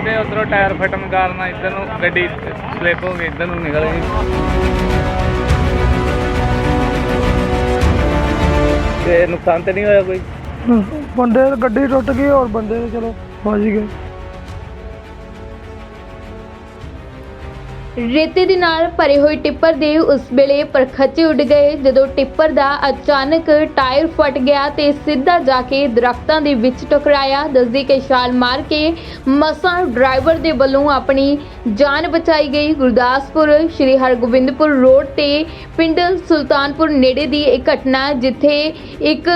ਉਧਰੋਂ ਟਾਇਰ ਫਟਣ ਕਾਰਨ ਇੱਧਰ ਨੂੰ ਗੱਡੀ ਸਲਿਪ ਹੋ ਗਈ, ਇੱਧਰ ਨੂੰ ਨਿਕਲ ਗਈ। ਤੇ ਨੁਕਸਾਨ ਤੇ ਨਹੀਂ ਹੋਇਆ ਕੋਈ? ਬੰਦੇ ਦੀ ਗੱਡੀ ਟੁੱਟ ਗਈ ਔਰ ਬੰਦੇ ਦੇ ਚਲੋ ਬਚ ਗਏ। ਰੇਤੇ ਦੇ ਨਾਲ ਭਰੇ ਹੋਏ ਟਿੱਪਰ ਦੇ ਉਸ ਵੇਲੇ ਪਰਖੱਚੇ ਉੱਡ ਗਏ। ਜਦੋਂ ਟਿੱਪਰ ਦਾ ਅਚਾਨਕ ਟਾਇਰ ਫਟ ਗਿਆ ਤੇ ਸਿੱਧਾ ਜਾ ਕੇ ਦਰਖਤਾਂ ਦੇ ਵਿੱਚ ਟਕਰਾਇਆ। ਦੱਸਦੀ ਕਿ ਛਾਲ ਮਾਰ ਕੇ ਮਸਾਂ ਡਰਾਈਵਰ ਦੇ ਵੱਲੋਂ ਆਪਣੀ ਜਾਨ ਬਚਾਈ ਗਈ। ਗੁਰਦਾਸਪੁਰ, ਸ਼੍ਰੀ ਹਰਗੋਬਿੰਦਪੁਰ ਰੋਡ ਤੇ ਪਿੰਡ ਸੁਲਤਾਨਪੁਰ ਨੇੜੇ ਦੀ ਇਹ ਘਟਨਾ ਜਿੱਥੇ ਇੱਕ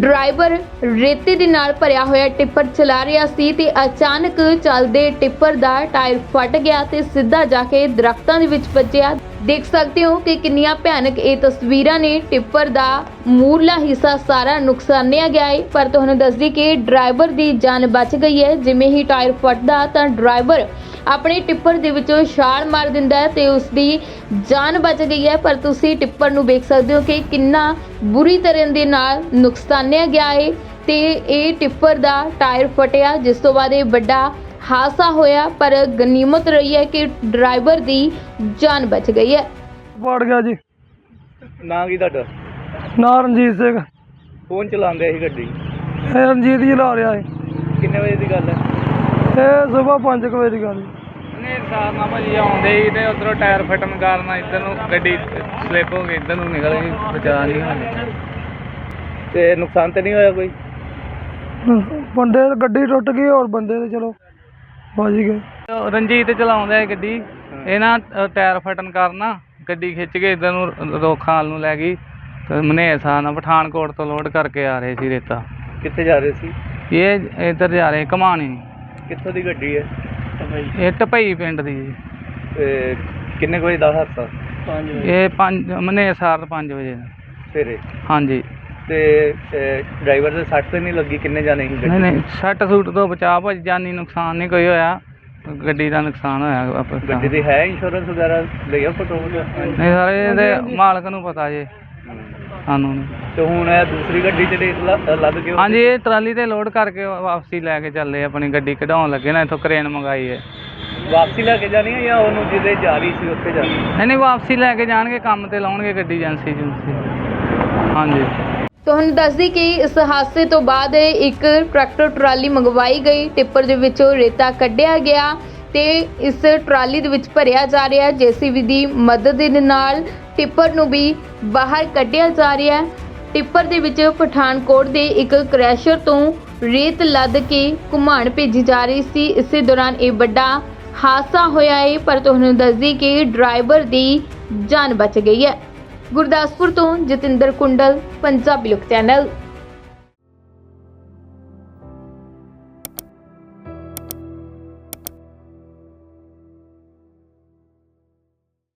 ਡਰਾਈਵਰ ਰੇਤੇ ਦੇ ਨਾਲ ਭਰਿਆ ਹੋਇਆ ਟਿੱਪਰ ਚਲਾ ਰਿਹਾ ਸੀ ਤੇ ਅਚਾਨਕ ਚੱਲਦੇ ਟਿੱਪਰ ਦਾ ਟਾਇਰ ਫਟ ਗਿਆ ਤੇ ਸਿੱਧਾ ਜਾ ਕੇ ਦਰਖਤਾਂ ਦੇ ਵਿੱਚ ਵੱਜਿਆ। ਦੇਖ ਸਕਦੇ ਹੋ ਕਿ ਕਿੰਨੀਆਂ ਭਿਆਨਕ ਇਹ ਤਸਵੀਰਾਂ ਨੇ ਟਿੱਪਰ ਦਾ ਮੂਰਲਾ ਹਿੱਸਾ ਸਾਰਾ ਨੁਕਸਾਨਿਆ ਗਿਆ ਹੈ ਪਰ ਤੁਹਾਨੂੰ ਦੱਸਦੀ ਕਿ ਡਰਾਈਵਰ ਦੀ ਜਾਨ ਬਚ ਗਈ ਹੈ। ਜਿਵੇਂ ਹੀ ਟਾਇਰ ਫਟਦਾ ਤਾਂ ਡਰਾਈਵਰ ਆਪਣੇ ਟਿੱਪਰ ਦੇ ਵਿੱਚੋਂ ਛਾਲ ਮਾਰ ਦਿੰਦਾ ਹੈ ਤੇ ਉਸ ਦੀ ਜਾਨ ਬਚ ਗਈ ਹੈ। ਪਰ ਤੁਸੀਂ ਟਿੱਪਰ ਨੂੰ ਵੇਖ ਸਕਦੇ ਹੋ ਕਿ ਕਿੰਨਾ ਬੁਰੀ ਤਰ੍ਹਾਂ ਦੇ ਨਾਲ ਨੁਕਸਾਨਿਆ ਗਿਆ ਹੈ ਤੇ ਇਹ ਟਿੱਪਰ ਦਾ ਟਾਇਰ ਫਟਿਆ। ਜਿਸ ਤੋਂ ਬਾਅਦ ਇਹ ਵੱਡਾ ਹਾਦਸਾ ਹੋਇਆ ਪਰ ਗਨੀਮਤ ਰਹੀ ਹੈ ਕਿ ਡਰਾਈਵਰ ਦੀ ਜਾਨ ਬਚ ਗਈ ਹੈ। ਪੜ ਗਿਆ ਜੀ। ਨਾਂ ਕੀ ਤੁਹਾਡਾ? ਨਾ ਰਣਜੀਤ ਸਿੰਘ। ਕੌਣ ਚਲਾਉਂਦੇ ਸੀ ਗੱਡੀ। ਇਹ ਰਣਜੀਤ ਜੀ ਲਾ ਰਿਹਾ ਹੈ ਕਿੰਨੇ ਵਜੇ ਦੀ ਗੱਲ ਹੈ? ਇਹ ਸਵੇਰ 5 ਵਜੇ ਦੀ ਗੱਲ ਨੇ ਸਾਰ ਨਾ ਭਾਜੀ ਆਉਂਦੇ ਸੀ ਤੇ ਉਧਰੋਂ ਟਾਇਰ ਫਟਣ ਕਾਰਨ ਇੱਧਰ ਨੂੰ ਗੱਡੀ ਸਲਿੱਪ ਹੋ ਗਈ ਇੱਧਰ ਨੂੰ ਨਿਕਲ ਗਈ ਬਚਾ ਨਹੀਂ ਹੋਇਆ। ਤੇ ਨੁਕਸਾਨ ਤੇ ਨਹੀਂ ਹੋਇਆ ਕੋਈ? ਬੰਦੇ ਦੀ ਗੱਡੀ ਟੁੱਟ ਗਈ ਔਰ ਬੰਦੇ ਦੇ ਚਲੋ। ਬਚ ਗਏ ਰਣਜੀਤ ਚਲਾਉਂਦਾ ਹੈ ਗੱਡੀ। ਇਹ ਨਾ ਅ, ਟਾਇਰ ਫਟਣ ਕਾਰਨ ਨਾ ਗੱਡੀ ਖਿੱਚ ਕੇ ਇੱਧਰ ਨੂੰ ਰੋਖਾਲ ਨੂੰ ਲੈ ਗਈ। ਤੇ ਮਨੇਸਾ ਨਾਲ ਪਠਾਨਕੋਟ ਤੋਂ ਲੋਡ ਕਰਕੇ ਆ ਰਹੇ ਸੀ ਰੇਤਾ। ਕਿੱਥੇ ਜਾ ਰਹੇ ਸੀ? ਇਹ ਇੱਧਰ ਜਾ ਰਹੇ ਕਮਾਣੀ ਕਿੱਥੋਂ ਦੀ ਗੱਡੀ ਹੈ? ਇਹ ਟਪਈ ਪਿੰਡ ਦੀ। ਜੀ। ਤੇ ਕਿੰਨੇ ਕੁ ਵਜੇ ਦਾ ਹਾਦਸਾ? ਇਹ 5 ਮਨੇਸਾਰ 5 ਵਜੇ। ਸਵੇਰੇ? ਹਾਂਜੀ। ਤੇ ਡਰਾਈਵਰ ਦੇ ਸੱਟ ਤੇ ਨਹੀਂ ਲੱਗੀ? ਕਿੰਨੇ ਜਾਣੇ ਸੀ ਨਹੀਂ ਗੱਡੀ ਨਹੀਂ ਸੱਟ ਸੂਟ ਤੋਂ ਬਚਾ ਭਾਜੀ ਜਾਨੀ ਨੁਕਸਾਨ ਨਹੀਂ ਕੋਈ ਹੋਇਆ। ਗੱਡੀ ਦਾ ਨੁਕਸਾਨ ਹੋਇਆ ਵਾਪਸ ਗੱਡੀ ਦੀ ਹੈ ਇੰਸ਼ੋਰੈਂਸ ਵਗੈਰਾ? ਲਿਆ ਫੋਟੋ ਨਹੀਂ ਸਾਰੇ ਇਹਦੇ ਮਾਲਕ ਨੂੰ ਪਤਾ ਜੇ। ਸਾਨੂੰ ਨਹੀਂ। ਤੇ ਹੁਣ ਇਹ ਦੂਸਰੀ ਗੱਡੀ ਚ ਰੇਤ ਲ- ਲੱਦ ਕੇ ਹਾਂਜੀ ਇਹ ਟਰਾਲੀ ਤੇ ਲੋਡ ਕਰਕੇ ਵਾਪਸੀ ਲੈ ਕੇ ਚੱਲੇ ਆਪਣੀ ਗੱਡੀ ਕਢਾਉਣ ਲੱਗੇ ਨਾ ਇੱਥੋਂ ਕਰੇਨ ਮੰਗਾਈ ਹੈ। ਵਾਪਸੀ ਲੈ ਕੇ ਜਾਣੀ ਹੈ ਜਾਂ ਉਹਨੂੰ ਜਿਹਦੇ ਜਾ ਰਹੀ ਸੀ ਉੱਥੇ ਜਾਣੀ ਨਹੀਂ ਨਹੀਂ ਵਾਪਸੀ ਲੈ ਕੇ ਜਾਣਗੇ ਕੰਮ ਤੇ ਲਾਉਣਗੇ ਗੱਡੀ ਏਜੰਸੀ ਏਜੰਸੀ ਹਾਂਜੀ। ਤੁਹਾਨੂੰ ਦੱਸਦੀ ਕਿ ਇਸ ਹਾਦਸੇ ਤੋਂ ਬਾਅਦ ਇੱਕ ਟਰੈਕਟਰ ਟਰਾਲੀ ਮੰਗਵਾਈ ਗਈ। ਟਿੱਪਰ ਦੇ ਵਿੱਚੋਂ ਰੇਤਾ ਕੱਢਿਆ ਗਿਆ ਤੇ ਇਸ ਟਰਾਲੀ ਦੇ ਵਿੱਚ ਭਰਿਆ ਜਾ ਰਿਹਾ। ਜੀਸੀਬੀ ਦੀ ਮਦਦ ਦੇ ਨਾਲ ਟਿੱਪਰ ਨੂੰ ਵੀ ਬਾਹਰ ਕੱਢਿਆ ਜਾ ਰਿਹਾ। ਹੈ ਟਿੱਪਰ ਦੇ ਵਿੱਚ ਪਠਾਨਕੋਟ ਦੇ ਇੱਕ ਕ੍ਰੈਸ਼ਰ ਤੋਂ ਰੇਤ ਲੱਦ ਕੇ ਘੁਮਾਣ ਭੇਜੀ ਜਾ ਰਹੀ ਸੀ। ਇਸੇ ਦੌਰਾਨ ਇਹ ਵੱਡਾ ਹਾਦਸਾ ਹੋਇਆ ਹੈ, ਪਰ ਤੁਹਾਨੂੰ ਦੱਸਦੀ ਕਿ ਡਰਾਈਵਰ ਦੀ ਜਾਨ ਬਚ ਗਈ ਹੈ। ਗੁਰਦਾਸਪੁਰ ਤੋਂ ਜਤਿੰਦਰ ਕੁੰਡਲ ਪੰਜਾਬੀ ਲੋਕ ਚੈਨਲ।